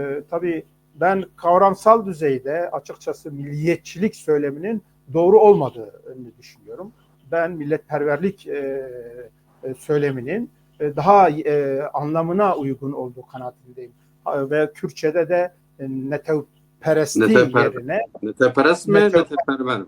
Ee, tabii ben kavramsal düzeyde açıkçası milliyetçilik söyleminin doğru olmadığını düşünüyorum. Ben milletperverlik e, e, söyleminin e, daha e, anlamına uygun olduğu kanaatindeyim. Ve Kürtçe'de de e, netevperesti Neteper- yerine Neteperest mi, Nete- neteperver mi?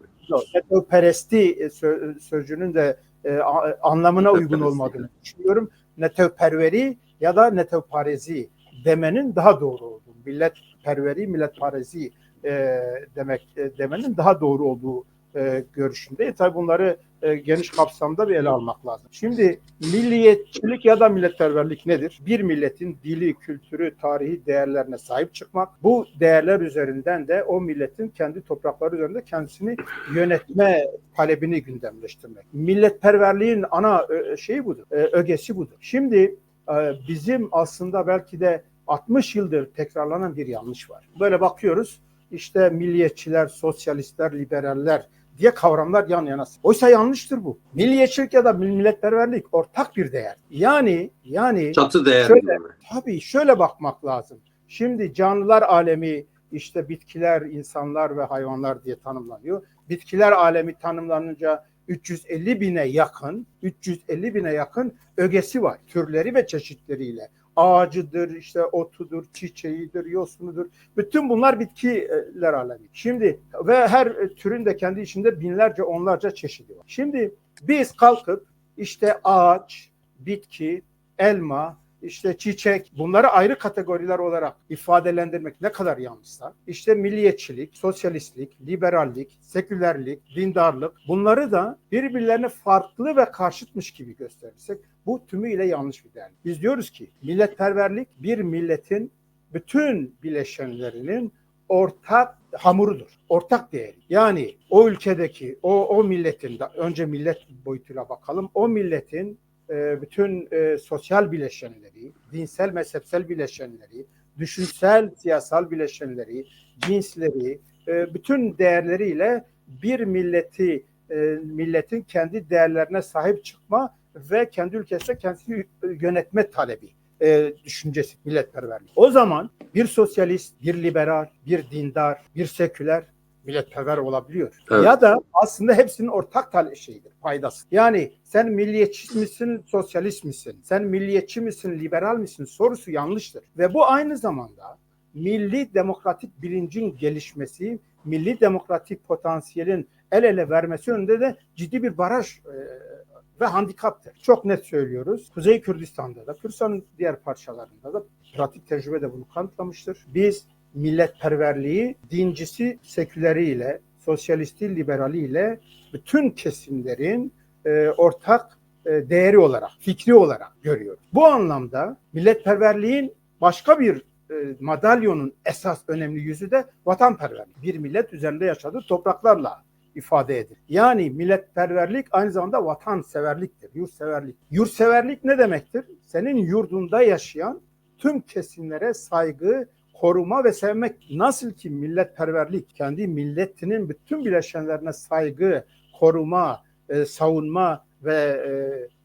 Netevperesti sö- sözcüğünün de e, anlamına uygun olmadığını düşünüyorum. Netevperveri ya da netevparezi demenin daha doğru olduğu, milletperveri, milletparezi e, demek e, demenin daha doğru olduğu e, görüşünde. Tabii bunları e, geniş kapsamda bir ele almak lazım. Şimdi milliyetçilik ya da milletperverlik nedir? Bir milletin dili, kültürü, tarihi değerlerine sahip çıkmak. Bu değerler üzerinden de o milletin kendi toprakları üzerinde kendisini yönetme talebini gündemleştirmek. Milletperverliğin ana e, şeyi budur, e, ögesi budur. Şimdi e, bizim aslında belki de 60 yıldır tekrarlanan bir yanlış var. Böyle bakıyoruz işte milliyetçiler, sosyalistler, liberaller diye kavramlar yan yana. Oysa yanlıştır bu. Milliyetçilik ya da milletperverlik ortak bir değer. Yani yani Çatı değer Şöyle-? Tabii şöyle bakmak lazım. Şimdi canlılar alemi işte bitkiler, insanlar ve hayvanlar diye tanımlanıyor. Bitkiler alemi tanımlanınca 350 bine yakın, 350 bine yakın ögesi var. Türleri ve çeşitleriyle. Ağacıdır, işte otudur, çiçeğidir, yosunudur. Bütün bunlar bitkiler alemi. Şimdi ve her türün de kendi içinde binlerce, onlarca çeşidi var. Şimdi biz kalkıp işte ağaç, bitki, elma, işte çiçek bunları ayrı kategoriler olarak ifadelendirmek ne kadar yanlışsa işte milliyetçilik, sosyalistlik, liberallik, sekülerlik, dindarlık bunları da birbirlerine farklı ve karşıtmış gibi gösterirsek bu tümüyle yanlış bir değer. Biz diyoruz ki milletperverlik bir milletin bütün bileşenlerinin ortak hamurudur. Ortak değeri. Yani o ülkedeki, o, o milletin, de- önce millet boyutuyla bakalım. O milletin e, bütün e, sosyal bileşenleri, dinsel mezhepsel bileşenleri, düşünsel siyasal bileşenleri, cinsleri, e, bütün değerleriyle bir milleti e, milletin kendi değerlerine sahip çıkma ve kendi ülkesinde kendisini yönetme talebi e, düşüncesi milletperverlik. O zaman bir sosyalist, bir liberal, bir dindar, bir seküler milletperver olabiliyor. Evet. Ya da aslında hepsinin ortak tale şeyidir, paydası. Yani sen milliyetçi misin, sosyalist misin? Sen milliyetçi misin, liberal misin? Sorusu yanlıştır. Ve bu aynı zamanda milli demokratik bilincin gelişmesi, milli demokratik potansiyelin el ele vermesi önünde de ciddi bir baraj e, ve handikaptır. Çok net söylüyoruz. Kuzey Kürdistan'da da, Kürdistan'ın diğer parçalarında da pratik tecrübe de bunu kanıtlamıştır. Biz milletperverliği dincisi, seküleriyle, sosyalisti, liberaliyle bütün kesimlerin e, ortak e, değeri olarak, fikri olarak görüyoruz. Bu anlamda milletperverliğin başka bir e, madalyonun esas önemli yüzü de vatanperverlik. Bir millet üzerinde yaşadığı topraklarla ifade edilir. Yani milletperverlik aynı zamanda vatanseverliktir, yurtseverlik. Yurtseverlik ne demektir? Senin yurdunda yaşayan tüm kesimlere saygı, koruma ve sevmek. Nasıl ki milletperverlik kendi milletinin bütün bileşenlerine saygı, koruma, e, savunma ve e,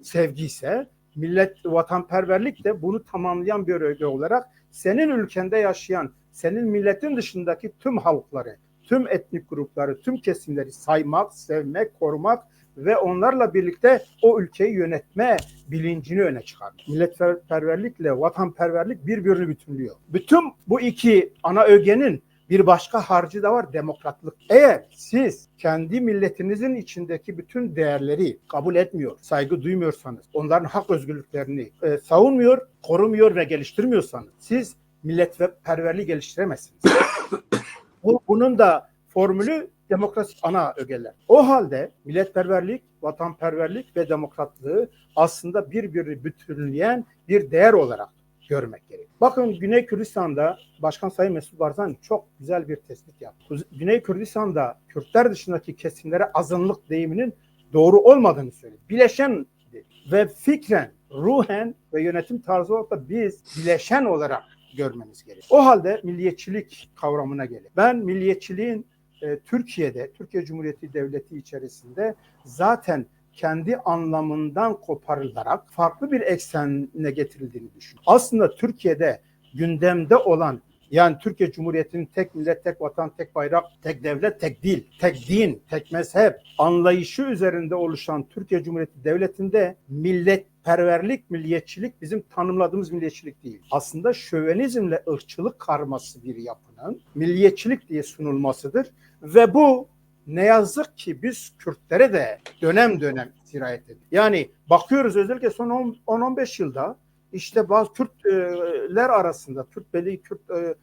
sevgi ise millet vatanperverlik de bunu tamamlayan bir öge olarak senin ülkende yaşayan, senin milletin dışındaki tüm halkları, tüm etnik grupları, tüm kesimleri saymak, sevmek, korumak ve onlarla birlikte o ülkeyi yönetme bilincini öne çıkarmak. Milletperverlikle vatanperverlik birbirini bütünlüyor. Bütün bu iki ana ögenin bir başka harcı da var demokratlık. Eğer siz kendi milletinizin içindeki bütün değerleri kabul etmiyor, saygı duymuyorsanız, onların hak özgürlüklerini e, savunmuyor, korumuyor ve geliştirmiyorsanız siz milletperverliği geliştiremezsiniz. Bu, bunun da formülü demokrasi ana ögeler. O halde milletperverlik, vatanperverlik ve demokratlığı aslında birbirini bütünleyen bir değer olarak görmek gerek. Bakın Güney Kürdistan'da Başkan Sayın Mesut Barzani çok güzel bir tespit yaptı. Güney Kürdistan'da Kürtler dışındaki kesimlere azınlık deyiminin doğru olmadığını söyledi. Bileşen ve fikren, ruhen ve yönetim tarzı olarak da biz bileşen olarak görmemiz gerekiyor. O halde milliyetçilik kavramına gelir. Ben milliyetçiliğin e, Türkiye'de, Türkiye Cumhuriyeti Devleti içerisinde zaten kendi anlamından koparılarak farklı bir eksene getirildiğini düşünüyorum. Aslında Türkiye'de gündemde olan Yani Türkiye Cumhuriyeti'nin tek millet, tek vatan, tek bayrak, tek devlet, tek dil, tek din, tek mezhep anlayışı üzerinde oluşan Türkiye Cumhuriyeti Devleti'nde milletperverlik, milliyetçilik bizim tanımladığımız milliyetçilik değil. Aslında şövenizmle ırkçılık karması bir yapının milliyetçilik diye sunulmasıdır ve bu ne yazık ki biz Kürtlere de dönem dönem sirayet ediyor. Yani bakıyoruz özellikle son 10-15 yılda işte bazı Kürtler arasında, Kürtbeli, Kürt e,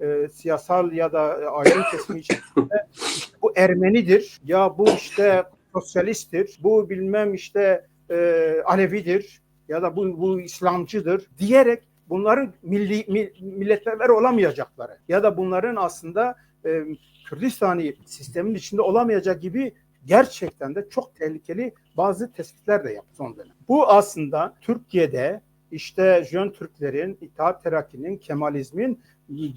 e, siyasal ya da aydın kesimi içerisinde bu Ermenidir, ya bu işte sosyalisttir, bu bilmem işte e, Alevidir ya da bu, bu İslamcıdır diyerek bunların milli mi, milletperver olamayacakları ya da bunların aslında e, Kürdistani sistemin içinde olamayacak gibi gerçekten de çok tehlikeli bazı tespitler de yaptı son dönem. Bu aslında Türkiye'de işte Jön Türklerin, İttihat Terakki'nin, Kemalizmin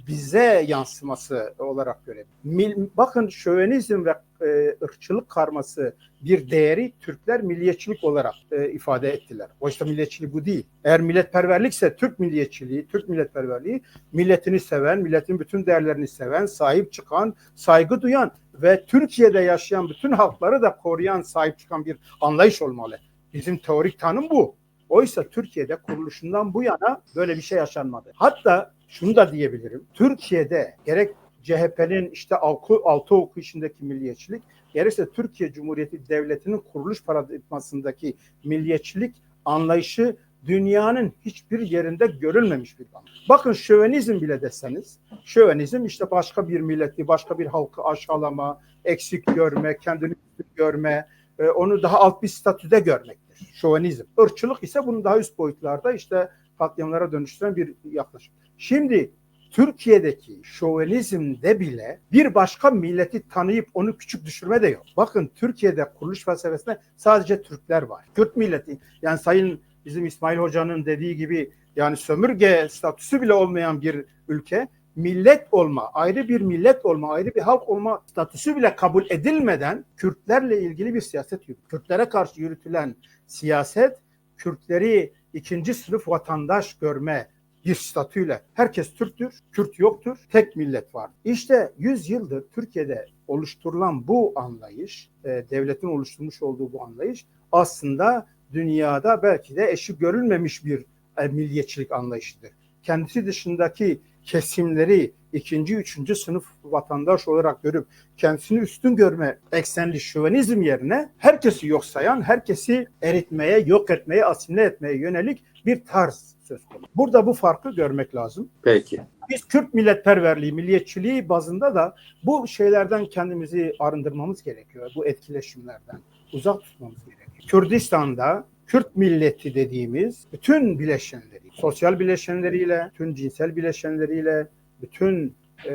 bize yansıması olarak görelim. Bakın şövenizm ve e, ırkçılık karması bir değeri Türkler milliyetçilik olarak e, ifade ettiler. Oysa milliyetçilik bu değil. Eğer milletperverlikse Türk milliyetçiliği, Türk milletperverliği milletini seven, milletin bütün değerlerini seven, sahip çıkan, saygı duyan ve Türkiye'de yaşayan bütün halkları da koruyan, sahip çıkan bir anlayış olmalı. Bizim teorik tanım bu. Oysa Türkiye'de kuruluşundan bu yana böyle bir şey yaşanmadı. Hatta şunu da diyebilirim. Türkiye'de gerek CHP'nin işte altı, altı oku içindeki milliyetçilik, gerekse Türkiye Cumhuriyeti Devleti'nin kuruluş paradigmasındaki milliyetçilik anlayışı dünyanın hiçbir yerinde görülmemiş bir anlayış. Bakın şövenizm bile deseniz, şövenizm işte başka bir milleti, başka bir halkı aşağılama, eksik görme, kendini görme, onu daha alt bir statüde görmektir. Şövenizm. Irkçılık ise bunu daha üst boyutlarda işte katliamlara dönüştüren bir yaklaşım. Şimdi Türkiye'deki şovenizmde bile bir başka milleti tanıyıp onu küçük düşürme de yok. Bakın Türkiye'de kuruluş felsefesinde sadece Türkler var. Kürt milleti yani Sayın bizim İsmail Hoca'nın dediği gibi yani sömürge statüsü bile olmayan bir ülke millet olma, ayrı bir millet olma, ayrı bir halk olma statüsü bile kabul edilmeden Kürtlerle ilgili bir siyaset yürütüyor. Kürtlere karşı yürütülen siyaset Kürtleri ikinci sınıf vatandaş görme, bir statüyle herkes Türktür, Kürt yoktur, tek millet var. İşte 100 yıldır Türkiye'de oluşturulan bu anlayış, e, devletin oluşturmuş olduğu bu anlayış aslında dünyada belki de eşi görülmemiş bir e, milliyetçilik anlayışıdır. Kendisi dışındaki kesimleri ikinci, üçüncü sınıf vatandaş olarak görüp kendisini üstün görme eksenli şövenizm yerine herkesi yok sayan, herkesi eritmeye, yok etmeye, asimle etmeye yönelik bir tarz söz konusu. Burada bu farkı görmek lazım. Peki. Biz Kürt milletperverliği, milliyetçiliği bazında da bu şeylerden kendimizi arındırmamız gerekiyor. Bu etkileşimlerden uzak tutmamız gerekiyor. Kürdistan'da Kürt milleti dediğimiz bütün bileşenleri, sosyal bileşenleriyle, bütün cinsel bileşenleriyle, bütün e,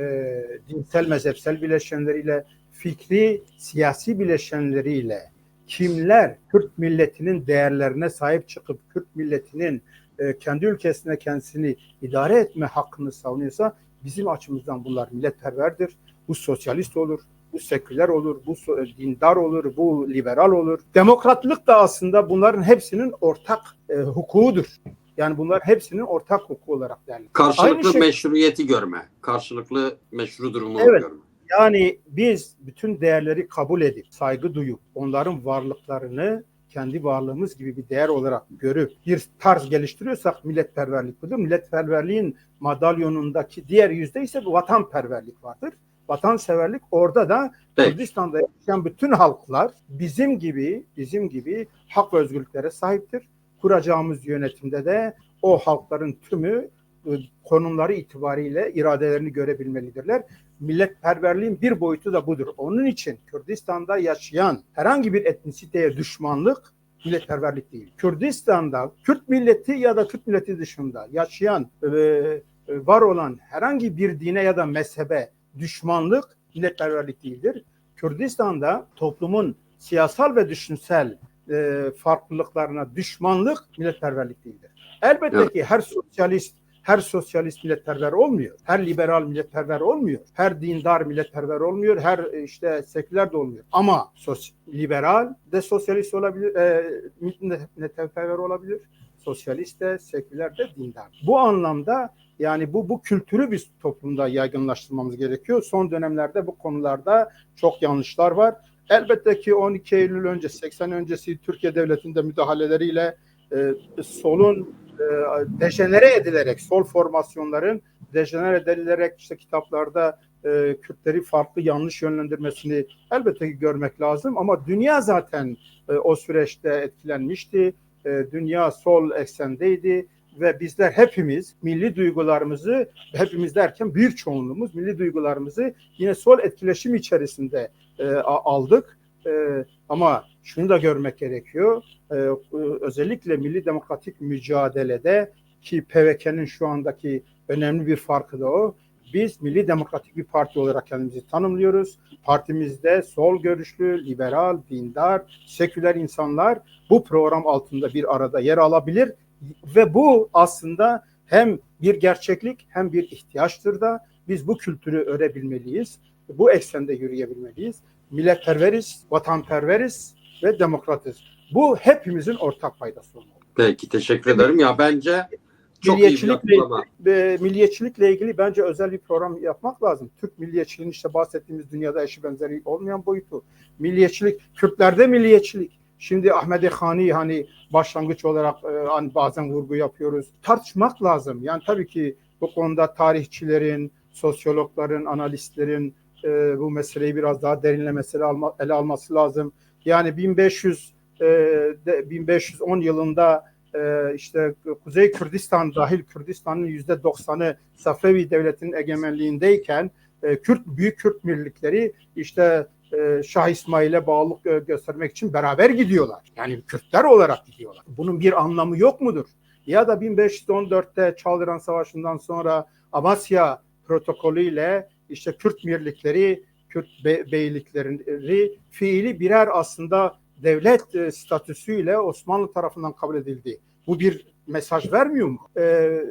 dinsel mezhepsel bileşenleriyle, fikri siyasi bileşenleriyle kimler Kürt milletinin değerlerine sahip çıkıp Kürt milletinin e, kendi ülkesine kendisini idare etme hakkını savunuyorsa bizim açımızdan bunlar milletperverdir. Bu sosyalist olur, bu seküler olur, bu dindar olur, bu liberal olur. Demokratlık da aslında bunların hepsinin ortak e, hukukudur. Yani bunlar hepsinin ortak hukuku olarak değerli. Karşılıklı şey, meşruiyeti görme, karşılıklı meşru durumu evet, görme. Yani biz bütün değerleri kabul edip, saygı duyup, onların varlıklarını kendi varlığımız gibi bir değer olarak görüp bir tarz geliştiriyorsak milletperverlik budur. Milletperverliğin madalyonundaki diğer yüzde ise vatanperverlik vardır. Vatanseverlik orada da Peki. Kürdistan'da yaşayan bütün halklar bizim gibi bizim gibi hak ve özgürlüklere sahiptir. Kuracağımız yönetimde de o halkların tümü konumları itibariyle iradelerini görebilmelidirler. Milletperverliğin bir boyutu da budur. Onun için Kürdistan'da yaşayan herhangi bir etnisiteye düşmanlık milletperverlik değil. Kürdistan'da Kürt milleti ya da Kürt milleti dışında yaşayan e, var olan herhangi bir dine ya da mezhebe düşmanlık milletperverlik değildir. Kürdistan'da toplumun siyasal ve düşünsel e, farklılıklarına düşmanlık milletperverlik değildir. Elbette evet. ki her sosyalist her sosyalist milletperver olmuyor. Her liberal milletperver olmuyor. Her dindar milletperver olmuyor. Her işte seküler de olmuyor. Ama sos liberal de sosyalist olabilir, e, milletperver olabilir. sosyalist de, seküler de, dindar. Bu anlamda yani bu bu kültürü biz toplumda yaygınlaştırmamız gerekiyor. Son dönemlerde bu konularda çok yanlışlar var. Elbette ki 12 Eylül önce 80 öncesi Türkiye Devleti'nde müdahaleleriyle e, solun e, dejenere edilerek sol formasyonların dejenere edilerek işte kitaplarda e, Kürtleri farklı yanlış yönlendirmesini elbette ki görmek lazım ama dünya zaten e, o süreçte etkilenmişti. E, dünya sol eksendeydi ve bizler hepimiz milli duygularımızı hepimiz derken büyük çoğunluğumuz milli duygularımızı yine sol etkileşim içerisinde e, aldık. E, ama şunu da görmek gerekiyor. E, e, özellikle milli demokratik mücadelede ki PVK'nın şu andaki önemli bir farkı da o. Biz milli demokratik bir parti olarak kendimizi tanımlıyoruz. Partimizde sol görüşlü, liberal, dindar, seküler insanlar bu program altında bir arada yer alabilir ve bu aslında hem bir gerçeklik hem bir ihtiyaçtır da biz bu kültürü öğrebilmeliyiz. Bu eksende yürüyebilmeliyiz. Milletperveriz, vatanperveriz ve demokratız. Bu hepimizin ortak paydası olmalı. Peki teşekkür ederim. Ya bence çok iyi bir Milliyetçilikle, milliyetçilikle ilgili bence özel bir program yapmak lazım. Türk milliyetçiliğinin işte bahsettiğimiz dünyada eşi benzeri olmayan boyutu. Milliyetçilik, Kürtlerde milliyetçilik. Şimdi Ahmedi Hani hani başlangıç olarak e, hani bazen vurgu yapıyoruz. Tartışmak lazım. Yani tabii ki bu konuda tarihçilerin, sosyologların, analistlerin e, bu meseleyi biraz daha derinlemesine alma, ele alması lazım. Yani 1500 e, de, 1510 yılında e, işte Kuzey Kürdistan dahil Kürdistan'ın yüzde doksanı Safevi devletinin egemenliğindeyken e, Kürt büyük Kürt birlikleri işte e, Şah İsmail'e bağlılık gö- göstermek için beraber gidiyorlar. Yani Kürtler olarak gidiyorlar. Bunun bir anlamı yok mudur? Ya da 1514'te Çaldıran Savaşı'ndan sonra Amasya protokolüyle işte Kürt birlikleri, Kürt be- beylikleri fiili birer aslında devlet e, statüsüyle Osmanlı tarafından kabul edildi. Bu bir mesaj vermiyor mu? Ee,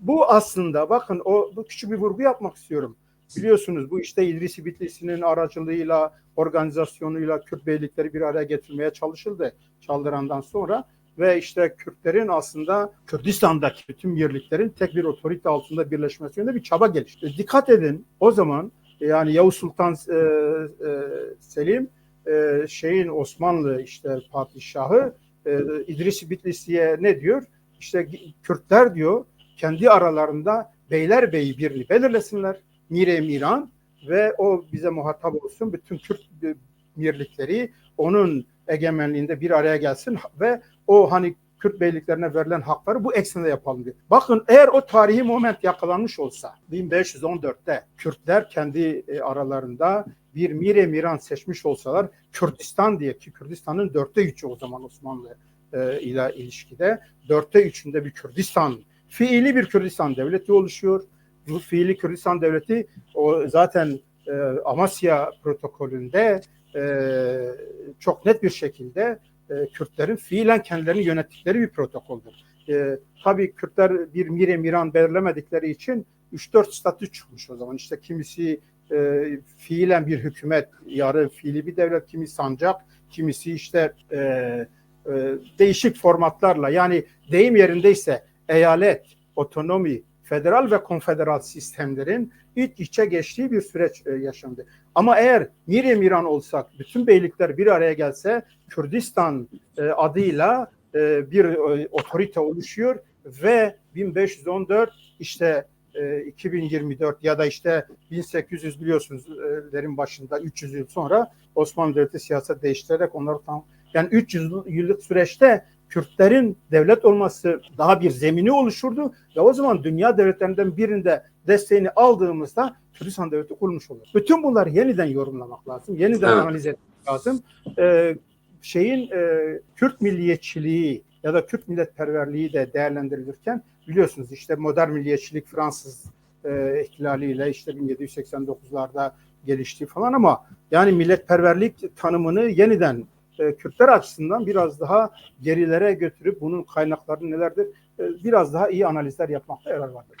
bu aslında bakın o bu küçük bir vurgu yapmak istiyorum. Biliyorsunuz bu işte İdrisi Bitlisi'nin aracılığıyla, organizasyonuyla Kürt beylikleri bir araya getirmeye çalışıldı Çaldıran'dan sonra ve işte Kürtlerin aslında Kürdistan'daki bütün birliklerin tek bir otorite altında birleşmesi yönünde bir çaba gelişti. Dikkat edin o zaman yani Yavuz Sultan e, e, Selim e, şeyin Osmanlı işte padişahı e, İdris Bitlisi'ye ne diyor? İşte Kürtler diyor kendi aralarında beylerbeyi birliği belirlesinler. Mire Miran ve o bize muhatap olsun. Bütün Kürt birlikleri onun egemenliğinde bir araya gelsin ve o hani Kürt beyliklerine verilen hakları bu eksende yapalım diyor. Bakın eğer o tarihi moment yakalanmış olsa 1514'te Kürtler kendi e, aralarında bir Mire Miran seçmiş olsalar Kürdistan diye ki Kürdistan'ın dörtte üçü o zaman Osmanlı e, ile ilişkide dörtte üçünde bir Kürdistan fiili bir Kürdistan devleti oluşuyor. Bu fiili Kürdistan devleti o zaten e, Amasya protokolünde e, çok net bir şekilde e, Kürtlerin fiilen kendilerini yönettikleri bir protokoldür. E, tabii Kürtler bir Mire Miran belirlemedikleri için 3-4 statü çıkmış o zaman. İşte kimisi e, fiilen bir hükümet, yarı fiili bir devlet, kimi sancak, kimisi işte e, e, değişik formatlarla yani deyim yerindeyse eyalet, otonomi, federal ve konfederal sistemlerin iç içe geçtiği bir süreç e, yaşandı. Ama eğer Mire Miran olsak, bütün beylikler bir araya gelse Kürdistan e, adıyla e, bir e, otorite oluşuyor ve 1514 işte e, 2024 ya da işte 1800 biliyorsunuzlerin başında 300 yıl sonra Osmanlı Devleti siyaset değiştirerek onları tam yani 300 yıllık süreçte Kürtlerin devlet olması daha bir zemini oluşurdu ve o zaman dünya devletlerinden birinde desteğini aldığımızda Kürdistan devleti kurulmuş olur. Bütün bunları yeniden yorumlamak lazım, yeniden Evet. analiz etmek lazım. Ee, şeyin e, Kürt milliyetçiliği ya da Kürt milletperverliği de değerlendirilirken biliyorsunuz işte modern milliyetçilik Fransız e, ihtilaliyle işte 1789'larda gelişti falan ama yani milletperverlik tanımını yeniden e, Kürtler açısından biraz daha gerilere götürüp bunun kaynakları nelerdir e, biraz daha iyi analizler yapmakta yarar vardır.